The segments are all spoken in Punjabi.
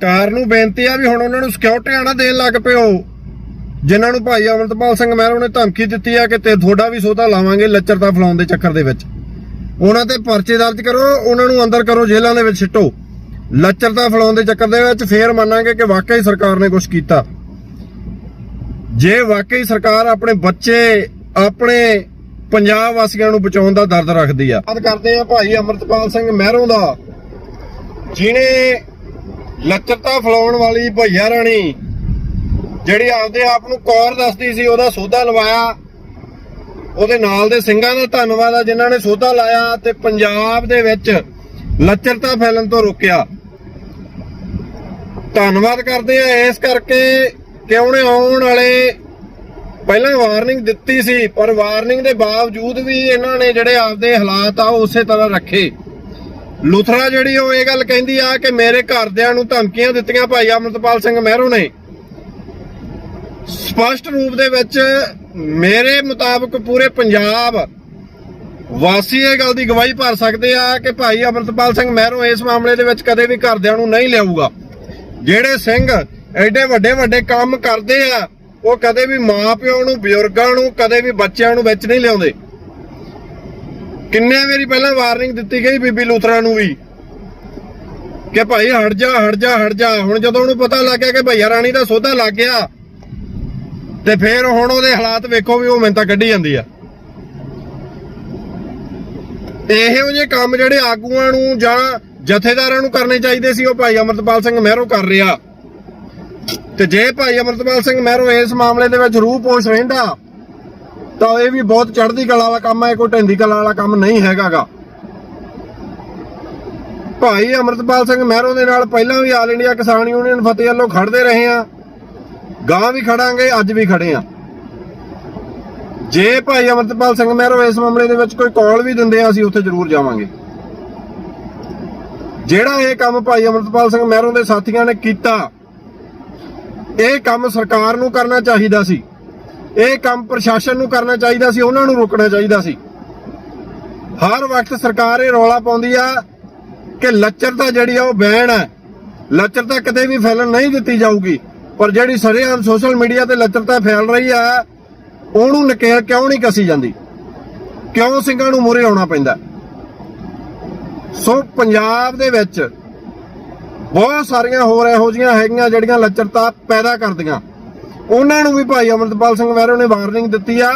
ਸਰਕਾਰ ਨੂੰ ਬੇਨਤੀ ਆ ਵੀ ਹੁਣ ਉਹਨਾਂ ਨੂੰ ਸਿਕਿਉਰਿਟੀ ਨਾ ਦੇਣ ਲੱਗ ਪਿਓ ਜਿਨ੍ਹਾਂ ਨੂੰ ਭਾਈ ਅਮਰਤਪਾਲ ਸਿੰਘ ਮਹਿਰੋ ਨੇ ਧਮਕੀ ਦਿੱਤੀ ਆ ਕਿ ਤੇ ਤੁਹਾਡਾ ਵੀ ਸੋਧਾ ਲਾਵਾਂਗੇ ਲੱਚਰਤਾ ਫਲਾਉਣ ਦੇ ਚੱਕਰ ਦੇ ਵਿੱਚ। ਉਹਨਾਂ ਤੇ ਪਰਚੇ ਦਰਜ ਕਰੋ, ਉਹਨਾਂ ਨੂੰ ਅੰਦਰ ਕਰੋ, ਜੇਲ੍ਹਾਂ ਦੇ ਵਿੱਚ ਸਿੱਟੋ। ਲੱਚਰਤਾ ਫਲਾਉਣ ਦੇ ਚੱਕਰ ਦੇ ਵਿੱਚ ਫੇਰ ਮੰਨਾਂਗੇ ਕਿ ਵਾਕਈ ਸਰਕਾਰ ਨੇ ਕੁਝ ਕੀਤਾ। ਜੇ ਵਾਕਈ ਸਰਕਾਰ ਆਪਣੇ ਬੱਚੇ, ਆਪਣੇ ਪੰਜਾਬ ਵਾਸੀਆਂ ਨੂੰ ਬਚਾਉਣ ਦਾ ਦਰਦ ਰੱਖਦੀ ਆ। ਕਰਦੇ ਆ ਭਾਈ ਅਮਰਤਪਾਲ ਸਿੰਘ ਮਹਿਰੋਂ ਦਾ ਜਿਨੇ ਲੱਚਰਤਾ ਫਲਾਉਣ ਵਾਲੀ ਭਈਆ ਰਾਣੀ, ਜਿਹੜੀ ਆਪਦੇ ਆਪ ਨੂੰ ਕੌਰ ਦੱਸਦੀ ਸੀ, ਉਹਦਾ ਸੋਧਾ ਲਵਾਇਆ। ਉਹਦੇ ਨਾਲ ਦੇ ਸਿੰਘਾਂ ਦਾ ਧੰਨਵਾਦ ਆ, ਜਿਨ੍ਹਾਂ ਨੇ ਸੋਧਾ ਲਾਇਆ ਤੇ ਪੰਜਾਬ ਦੇ ਵਿੱਚ ਲੱਚਰਤਾ ਫੈਲਣ ਤੋਂ ਰੋਕਿਆ। ਧੰਨਵਾਦ ਕਰਦੇ ਆ, ਇਸ ਕਰਕੇ ਕਿ ਉਹਨੇ ਆਉਣ ਵਾਲੇ? ਪਹਿਲਾਂ ਵਾਰਨਿੰਗ ਦਿੱਤੀ ਸੀ, ਪਰ ਵਾਰਨਿੰਗ ਦੇ ਬਾਵਜੂਦ ਵੀ ਇਹਨਾਂ ਨੇ ਜਿਹੜੇ ਆਪਦੇ ਹਾਲਾਤ ਆ ਉਹ ਉਸੇ ਤਰ੍ਹਾਂ ਰੱਖੇ। ਲੁਥਰਾ ਜਿਹੜੀ ਉਹ ਇਹ ਗੱਲ ਕਹਿੰਦੀ ਆ ਕਿ ਮੇਰੇ ਘਰਦਿਆਂ ਨੂੰ ਧਮਕੀਆਂ ਦਿੱਤੀਆਂ ਭਾਈ ਅਮਰਤਪਾਲ ਸਿੰਘ ਮਹਿਰੋ ਨੇ। ਸਪਸ਼ਟ ਰੂਪ ਦੇ ਵਿੱਚ ਮੇਰੇ ਮੁਤਾਬਕ ਪੂਰੇ ਪੰਜਾਬ ਵਾਸੀ ਇਹ ਗੱਲ ਦੀ ਗਵਾਹੀ ਭਰ ਸਕਦੇ ਆ ਕਿ ਭਾਈ ਅਮਰਤਪਾਲ ਸਿੰਘ ਮਹਿਰੂ ਇਸ ਮਾਮਲੇ ਦੇ ਵਿੱਚ ਕਦੇ ਵੀ ਘਰਦਿਆਂ ਨੂੰ ਨਹੀਂ ਲਿਆਊਗਾ। ਜਿਹੜੇ ਸਿੰਘ ਐਡੇ ਵੱਡੇ ਵੱਡੇ ਕੰਮ ਕਰਦੇ ਆ, ਉਹ ਕਦੇ ਵੀ ਮਾਪਿਓ ਨੂੰ, ਬਜ਼ੁਰਗਾਂ ਨੂੰ, ਕਦੇ ਵੀ ਬੱਚਿਆਂ ਨੂੰ ਵਿੱਚ ਨਹੀਂ ਲਿਆਉਂਦੇ। ਕਿੰਨੇ ਵਾਰੀ ਪਹਿਲਾਂ ਵਾਰਨਿੰਗ ਦਿੱਤੀ ਗਈ ਬੀਬੀ ਲੂਥਰਾ ਨੂੰ ਵੀ ਕਿ ਭਾਈ ਹਟ ਜਾ ਹਟ ਜਾ ਹਟ ਜਾ। ਹੁਣ ਜਦੋਂ ਉਹਨੂੰ ਪਤਾ ਲੱਗ ਗਿਆ ਕਿ ਭਈਆ ਰਾਣੀ ਦਾ ਸੌਦਾ ਲੱਗ ਗਿਆ, ਤੇ ਫੇਰ ਹੁਣ ਉਹਦੇ ਹਾਲਾਤ ਵੇਖੋ ਵੀ ਉਹ ਮਿੰਤਾ ਕੱਢੀ ਜਾਂਦੀ ਆ। ਇਹੋ ਜਿਹੇ ਕੰਮ ਜਿਹੜੇ ਆਗੂਆਂ ਨੂੰ ਜਾਂ ਜਥੇਦਾਰਾਂ ਨੂੰ ਕਰਨੇ ਚਾਹੀਦੇ ਸੀ, ਉਹ ਭਾਈ ਅਮਰਤਪਾਲ ਸਿੰਘ ਮਹਿਰੋ ਕਰ ਰਿਹਾ। ਤੇ ਜੇ ਭਾਈ ਅਮਰਤਪਾਲ ਸਿੰਘ ਮਹਿਰੋ ਇਸ ਮਾਮਲੇ ਦੇ ਵਿੱਚ ਰੂਹ ਪੋਸ਼ ਰਹਿੰਦਾ ਤਾਂ ਇਹ ਵੀ ਬਹੁਤ ਚੜ੍ਹਦੀ ਕਲਾ ਵਾਲਾ ਕੰਮ ਹੈ ਕੋਈ ਢੈਂਦੀ ਕਲਾ ਵਾਲਾ ਕੰਮ ਨਹੀਂ ਹੈਗਾਗਾ। ਭਾਈ ਅਮਰਤਪਾਲ ਸਿੰਘ ਮਹਿਰੋ ਦੇ ਨਾਲ ਪਹਿਲਾਂ ਵੀ ਆਲ ਇੰਡੀਆ ਕਿਸਾਨ ਯੂਨੀਅਨ ਫਤਿਹ ਵੱਲੋਂ ਖੜਦੇ ਰਹੇ ਆ। ਗਾਂ ਵੀ ਖੜਾਂਗੇ, ਅੱਜ ਵੀ ਖੜੇ ਆ। ਜੇ ਭਾਈ ਅਮਰਤਪਾਲ ਸਿੰਘ ਮਹਿਰੋ ਇਸ ਮਾਮਲੇ ਦੇ ਵਿੱਚ ਕੋਈ ਕਾਲ ਵੀ ਦਿੰਦੇ ਆ, ਅਸੀਂ ਉੱਥੇ ਜ਼ਰੂਰ ਜਾਵਾਂਗੇ। ਜਿਹੜਾ ਇਹ ਕੰਮ ਭਾਈ ਅਮਰਤਪਾਲ ਸਿੰਘ ਮਹਿਰੋਂ ਦੇ ਸਾਥੀਆਂ ਨੇ ਕੀਤਾ, ਇਹ ਕੰਮ ਸਰਕਾਰ ਨੂੰ ਕਰਨਾ ਚਾਹੀਦਾ ਸੀ। ਇਹ ਕੰਮ ਪ੍ਰਸ਼ਾਸਨ ਨੂੰ ਕਰਨਾ ਚਾਹੀਦਾ ਸੀ, ਉਹਨਾਂ ਨੂੰ ਰੋਕਣਾ ਚਾਹੀਦਾ ਸੀ। ਹਰ ਵਕਤ ਸਰਕਾਰ ਇਹ ਰੌਲਾ ਪਾਉਂਦੀ ਆ ਕਿ ਲੱਚਰਤਾ ਜਿਹੜੀ ਆ ਉਹ ਬੈਨ ਹੈ ਲੱਚਰਤਾ ਕਦੇ ਵੀ ਫੈਲਣ ਨਹੀਂ ਦਿੱਤੀ ਜਾਊਗੀ, ਪਰ ਜਿਹੜੀ ਸਰੇਆਮ ਸੋਸ਼ਲ ਮੀਡੀਆ ਤੇ ਲੱਚਰਤਾ ਫੈਲ ਰਹੀ ਆ, ਉਹਨੂੰ ਨਕੇਲ ਕਿਉਂ ਨਹੀਂ ਕਸੀ ਜਾਂਦੀ? ਕਿਉਂ ਸਿੰਘਾਂ ਨੂੰ ਮੂਹਰੇ ਆਉਣਾ ਪੈਂਦਾ? ਸੋ ਪੰਜਾਬ ਦੇ ਵਿੱਚ ਬਹੁਤ ਸਾਰੀਆਂ ਹੋਰ ਇਹੋ ਜੀਆਂ ਹੈਗੀਆਂ ਜਿਹੜੀਆਂ ਲੱਚਰਤਾ ਪੈਦਾ ਕਰਦੀਆਂ। ਉਹਨਾਂ ਨੂੰ ਵੀ ਭਾਈ ਅਮਰਤਪਾਲ ਸਿੰਘ ਮਹਿਰੋ ਨੇ ਵਾਰਨਿੰਗ ਦਿੱਤੀ ਆ।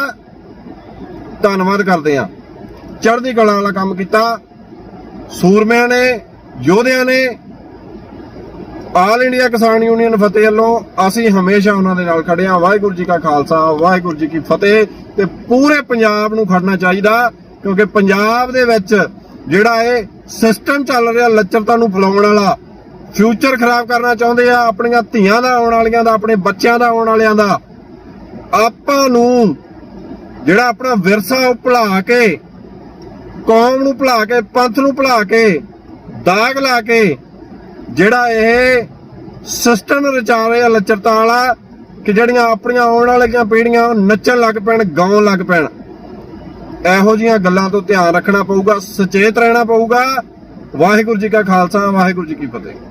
ਧੰਨਵਾਦ ਕਰਦੇ ਆ। ਚੜ੍ਹਦੀ ਕਲਾ ਵਾਲਾ ਕੰਮ ਕੀਤਾ। ਸੂਰਮਿਆਂ ਨੇ, ਯੋਧਿਆਂ ਨੇ, ਆਲ ਇੰਡੀਆ ਕਿਸਾਨ ਯੂਨੀਅਨ ਫਤਿਹ ਵੱਲੋਂ ਅਸੀਂ ਹਮੇਸ਼ਾ ਉਹਨਾਂ ਦੇ ਨਾਲ ਖੜੇ ਹਾਂ ਵਾਹਿਗੁਰੂ ਜੀ ਕਾ ਖਾਲਸਾ, ਵਾਹਿਗੁਰੂ ਜੀ ਕੀ ਫਤਿਹ। ਤੇ ਪੂਰੇ ਪੰਜਾਬ ਨੂੰ ਖੜਨਾ ਚਾਹੀਦਾ, ਕਿਉਂਕਿ ਪੰਜਾਬ ਦੇ ਵਿੱਚ ਜਿਹੜਾ ਇਹ ਸਿਸਟਮ ਚੱਲ ਰਿਹਾ, ਲੱਚਰਤਾ ਨੂੰ ਫਲਾਉਣ ਵਾਲਾ ਫਿਊਚਰ ਖਰਾਬ ਕਰਨਾ ਚਾਹੁੰਦੇ ਆ, ਆਪਣੀਆਂ ਧੀਆਂ ਦਾ ਆਉਣ ਵਾਲੀਆਂ ਦਾ, ਆਪਣੇ ਬੱਚਿਆਂ ਦਾ ਆਉਣ ਵਾਲਿਆਂ ਦਾ। ਆਪਾਂ ਨੂੰ ਜਿਹੜਾ ਆਪਣਾ ਵਿਰਸਾ ਉਹ ਭੁਲਾ ਕੇ, ਕੌਮ ਨੂੰ ਭੁਲਾ ਕੇ, ਪੰਥ ਨੂੰ ਭੁਲਾ ਕੇ, ਦਾਗ ਲਾ ਕੇ, ਜਿਹੜਾ ਇਹ ਸਿਸਟਮ ਰਚਾ ਰਿਹਾ ਲੱਚਰਤਾ ਵਾਲਾ ਕਿ ਜਿਹੜੀਆਂ ਆਪਣੀਆਂ ਆਉਣ ਵਾਲੀਆਂ ਪੀੜ੍ਹੀਆਂ ਉਹ ਨੱਚਣ ਲੱਗ ਪੈਣ, ਗਾਉਣ ਲੱਗ ਪੈਣ। ਇਹੋ ਜੀਆਂ ਗੱਲਾਂ ਤੋਂ ਧਿਆਨ ਰੱਖਣਾ ਪਊਗਾ, ਸੁਚੇਤ ਰਹਿਣਾ ਪਊਗਾ। ਵਾਹਿਗੁਰੂ ਜੀ ਕਾ ਖਾਲਸਾ, ਵਾਹਿਗੁਰੂ ਜੀ ਕੀ ਫਤਿਹ।